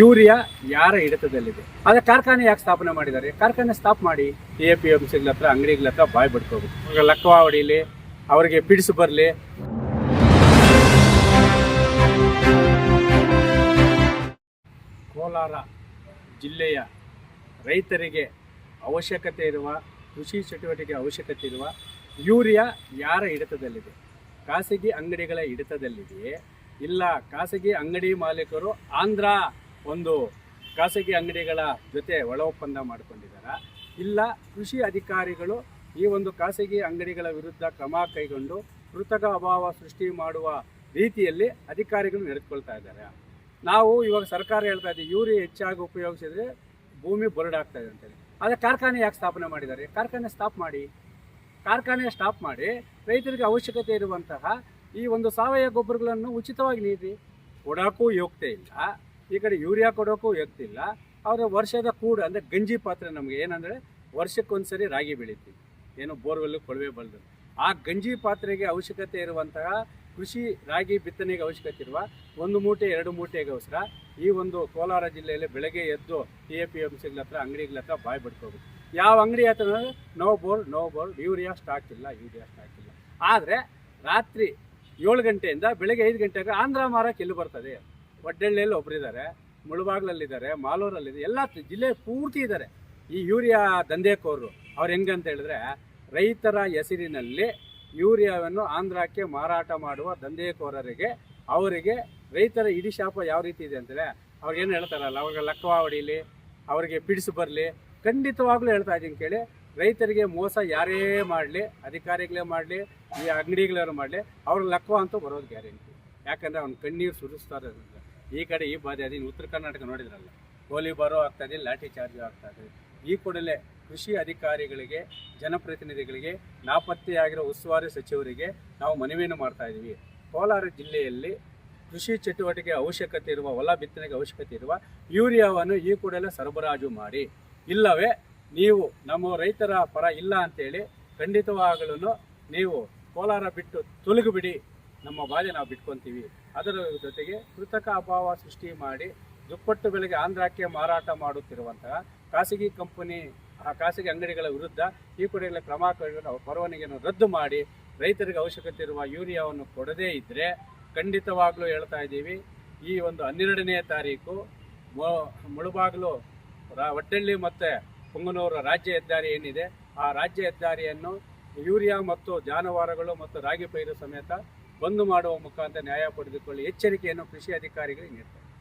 Urea ಯಾರ ಹಿಡಿತದಲ್ಲಿದೆ? ಆದ್ರೆ ಕಾರ್ಖಾನೆ ಯಾಕೆ ಸ್ಥಾಪನೆ ಮಾಡಿದ್ದಾರೆ? ಕಾರ್ಖಾನೆ ಸ್ಟಾಪ್ ಮಾಡಿ ಎ ಪಿ ಎಂ ಸಿಗಳ ಹತ್ರ, ಅಂಗಡಿಗಳ ಹತ್ರ ಬಾಯ್ ಬಿಡ್ಕೋಬೇಕು. ಇವಾಗ ಲಕ್ವ ಹೊಡಿಲಿ, ಅವರಿಗೆ ಪಿಡಿಸು ಬರಲಿ. ಕೋಲಾರ ಜಿಲ್ಲೆಯ ರೈತರಿಗೆ ಅವಶ್ಯಕತೆ ಇರುವ, ಕೃಷಿ ಚಟುವಟಿಕೆ ಅವಶ್ಯಕತೆ ಇರುವ ಯೂರಿಯಾ ಯಾರ ಹಿಡಿತದಲ್ಲಿದೆ? ಖಾಸಗಿ ಅಂಗಡಿಗಳ ಹಿಡಿತದಲ್ಲಿದೆಯೇ? ಇಲ್ಲ, ಖಾಸಗಿ ಅಂಗಡಿ ಮಾಲೀಕರು ಆಂಧ್ರ ಒಂದು ಖಾಸಗಿ ಅಂಗಡಿಗಳ ಜೊತೆ ಒಳ ಒಪ್ಪಂದ ಮಾಡಿಕೊಂಡಿದ್ದಾರಾ. ಇಲ್ಲ, ಕೃಷಿ ಅಧಿಕಾರಿಗಳು ಈ ಒಂದು ಖಾಸಗಿ ಅಂಗಡಿಗಳ ವಿರುದ್ಧ ಕ್ರಮ ಕೈಗೊಂಡು ಕೃತಕ ಅಭಾವ ಸೃಷ್ಟಿ ಮಾಡುವ ರೀತಿಯಲ್ಲಿ ಅಧಿಕಾರಿಗಳು ನಡೆದುಕೊಳ್ತಾ ಇದ್ದಾರೆ. ನಾವು ಇವಾಗ ಸರ್ಕಾರ ಹೇಳ್ತಾ ಇದ್ದೀವಿ ಯೂರಿ ಹೆಚ್ಚಾಗಿ ಉಪಯೋಗಿಸಿದ್ರೆ ಭೂಮಿ ಬರಡಾಗ್ತಾ ಇದೆ ಅಂತೇಳಿ. ಆದರೆ ಕಾರ್ಖಾನೆ ಯಾಕೆ ಸ್ಥಾಪನೆ ಮಾಡಿದ್ದಾರೆ? ಕಾರ್ಖಾನೆ ಸ್ಟಾಪ್ ಮಾಡಿ. ಕಾರ್ಖಾನೆ ಸ್ಟಾಪ್ ಮಾಡಿ ರೈತರಿಗೆ ಅವಶ್ಯಕತೆ ಇರುವಂತಹ ಈ ಒಂದು ಸಾವಯವ ಗೊಬ್ಬರಗಳನ್ನು ಉಚಿತವಾಗಿ ನೀಡಿ. ಕೊಡೋಕ್ಕೂ ಯೋಗ್ಯತೆ ಇಲ್ಲ. ಈ ಕಡೆ ಯೂರಿಯಾ ಕೊಡೋಕ್ಕೂ ವ್ಯಕ್ತಿಲ್ಲ ಅವರ ವರ್ಷದ ಕೂಡ ಅಂದರೆ ಗಂಜಿ ಪಾತ್ರೆ ನಮಗೆ ಏನಂದರೆ ವರ್ಷಕ್ಕೊಂದ್ಸರಿ ರಾಗಿ ಬೆಳಿತೀವಿ. ಏನು ಬೋರ್ವೆಲ್ಲು, ಕೊಳವೆ ಬಲ್ದು. ಆ ಗಂಜಿ ಪಾತ್ರೆಗೆ ಅವಶ್ಯಕತೆ ಇರುವಂತಹ ಕೃಷಿ ರಾಗಿ ಬಿತ್ತನೆಗೆ ಅವಶ್ಯಕತೆ ಇರುವ ಒಂದು ಮೂಟೆ, ಎರಡು ಮೂಟೆಗೋಸ್ಕರ ಈ ಒಂದು ಕೋಲಾರ ಜಿಲ್ಲೆಯಲ್ಲಿ ಬೆಳಗ್ಗೆ ಎದ್ದು ಟಿ ಎ ಪಿ ಎಂ ಸಿಗ್ಲ ಹತ್ರ, ಅಂಗಡಿಗಳ ಹತ್ರ ಬಾಯ್ ಬಿಡ್ಕೋಬೇಕು. ಯಾವ ಅಂಗಡಿ ಹತ್ರ no board no board, urea stock ಇಲ್ಲ, ಯೂರಿಯಾ ಸ್ಟಾಕ್ ಇಲ್ಲ. ಆದರೆ ರಾತ್ರಿ ಏಳು ಗಂಟೆಯಿಂದ ಬೆಳಗ್ಗೆ ಐದು ಗಂಟೆಗೆ ಆಂಧ್ರ ಮಾರಕ್ಕೆ ಎಲ್ಲಿ ಬರ್ತದೆ? ಒಡ್ಡಳ್ಳಿಯಲ್ಲಿ ಇದ್ದಾರೆ, ಮುಳುಬಾಗ್ಲಲ್ಲಿದ್ದಾರೆ, ಮಾಲೂರಲ್ಲಿದೆ, ಎಲ್ಲ ಜಿಲ್ಲೆ ಪೂರ್ತಿ ಇದ್ದಾರೆ ಈ ಯೂರಿಯಾ ದಂಧೆಕೋರರು, ಅವ್ರು ಹೆಂಗಂತ ಹೇಳಿದ್ರೆ, ರೈತರ ಹೆಸರಿನಲ್ಲಿ ಯೂರಿಯಾವನ್ನು ಆಂಧ್ರಕ್ಕೆ ಮಾರಾಟ ಮಾಡುವ ದಂಧೆಕೋರರಿಗೆ, ಅವರಿಗೆ ರೈತರ ಇಡಿ ಶಾಪ ಯಾವ ರೀತಿ ಇದೆ ಅಂತೇಳಿ ಅವ್ರಿಗೇನು ಹೇಳ್ತಾರಲ್ಲ, ಅವ್ರಿಗೆ ಲಕ್ವ ಹೊಡೀಲಿ, ಅವರಿಗೆ ಪಿಡಿಸು ಬರಲಿ, ಖಂಡಿತವಾಗ್ಲೂ ಹೇಳ್ತಾ ಇದ್ದೀನಿ ಕೇಳಿ, ರೈತರಿಗೆ ಮೋಸ ಯಾರೇ ಮಾಡಲಿ, ಅಧಿಕಾರಿಗಳೇ ಮಾಡಲಿ, ಈ ಅಂಗಡಿಗಳೇ ಮಾಡಲಿ, ಅವ್ರಿಗೆ ಲಕ್ವ ಅಂತೂ ಬರೋದು ಗ್ಯಾರಂಟಿ ಯಾಕಂದರೆ ಅವ್ನು ಕಣ್ಣೀರು ಸುರಿಸ್ತಾರೆ. ಈ ಕಡೆ ಈ ಬಾಧೆ ಅದೇನು ಉತ್ತರ ಕರ್ನಾಟಕ ನೋಡಿದ್ರಲ್ಲ ಗೋಲಿಬಾರು ಆಗ್ತದೆ ಲಾಠಿ ಚಾರ್ಜ್ ಆಗ್ತದೆ ಈ ಕೂಡಲೇ ಕೃಷಿ ಅಧಿಕಾರಿಗಳಿಗೆ, ಜನಪ್ರತಿನಿಧಿಗಳಿಗೆ, ನಾಪತ್ತೆಯಾಗಿರೋ ಉಸ್ತುವಾರಿ ಸಚಿವರಿಗೆ ನಾವು ಮನವಿಯನ್ನು ಮಾಡ್ತಾ ಇದ್ದೀವಿ. ಕೋಲಾರ ಜಿಲ್ಲೆಯಲ್ಲಿ ಕೃಷಿ ಚಟುವಟಿಕೆ ಅವಶ್ಯಕತೆ ಇರುವ, ಹೊಲ ಬಿತ್ತನೆಗೆ ಅವಶ್ಯಕತೆ ಇರುವ ಯೂರಿಯಾವನ್ನು ಈ ಕೂಡಲೇ ಸರಬರಾಜು ಮಾಡಿ. ಇಲ್ಲವೇ ನೀವು ನಮ್ಮ ರೈತರ ಪರ ಇಲ್ಲ ಅಂತೇಳಿ ಖಂಡಿತವಾಗಲೂ ನೀವು ಕೋಲಾರ ಬಿಟ್ಟು ತೊಲಗು ಬಿಡಿ ನಮ್ಮ ಬಾಧೆ ನಾವು ಬಿಟ್ಕೊತೀವಿ. ಅದರ ಜೊತೆಗೆ ಕೃತಕ ಅಭಾವ ಸೃಷ್ಟಿ ಮಾಡಿ ದುಪ್ಪಟ್ಟು ಬೆಲೆಗೆ ಆಂಧ್ರಕ್ಕೆ ಮಾರಾಟ ಮಾಡುತ್ತಿರುವಂತಹ ಖಾಸಗಿ ಕಂಪನಿ, ಆ ಖಾಸಗಿ ಅಂಗಡಿಗಳ ವಿರುದ್ಧ ಈ ಕೂಡಲೇ ಕ್ರಮ ಅವ್ರ ಪರವಾನಗಿಯನ್ನು ರದ್ದು ಮಾಡಿ ರೈತರಿಗೆ ಅವಶ್ಯಕತೆ ಇರುವ ಯೂರಿಯಾವನ್ನು ಕೊಡದೇ ಇದ್ದರೆ ಖಂಡಿತವಾಗ್ಲೂ ಹೇಳ್ತಾ ಇದ್ದೀವಿ, ಈ ಒಂದು ಹನ್ನೆರಡನೇ ತಾರೀಕು ಮುಳುಬಾಗಿಲು ರಾ- ಒಟ್ಟಳ್ಳಿ ಮತ್ತು ಪುಂಗನೂರು ರಾಜ್ಯ ಹೆದ್ದಾರಿ ಏನಿದೆ, ಆ ರಾಜ್ಯ ಹೆದ್ದಾರಿಯನ್ನು ಯೂರಿಯಾ ಮತ್ತು ಜಾನುವಾರುಗಳು ಮತ್ತು ರಾಗಿ ಪೈರು ಸಮೇತ ಬಂದ್ ಮಾಡುವ ಮುಖಾಂತರ ನ್ಯಾಯ ಪಡೆದುಕೊಳ್ಳಿ. ಎಚ್ಚರಿಕೆಯನ್ನು ಕೃಷಿ ಅಧಿಕಾರಿಗಳಿಗೆ ನೀಡ್ತಾರೆ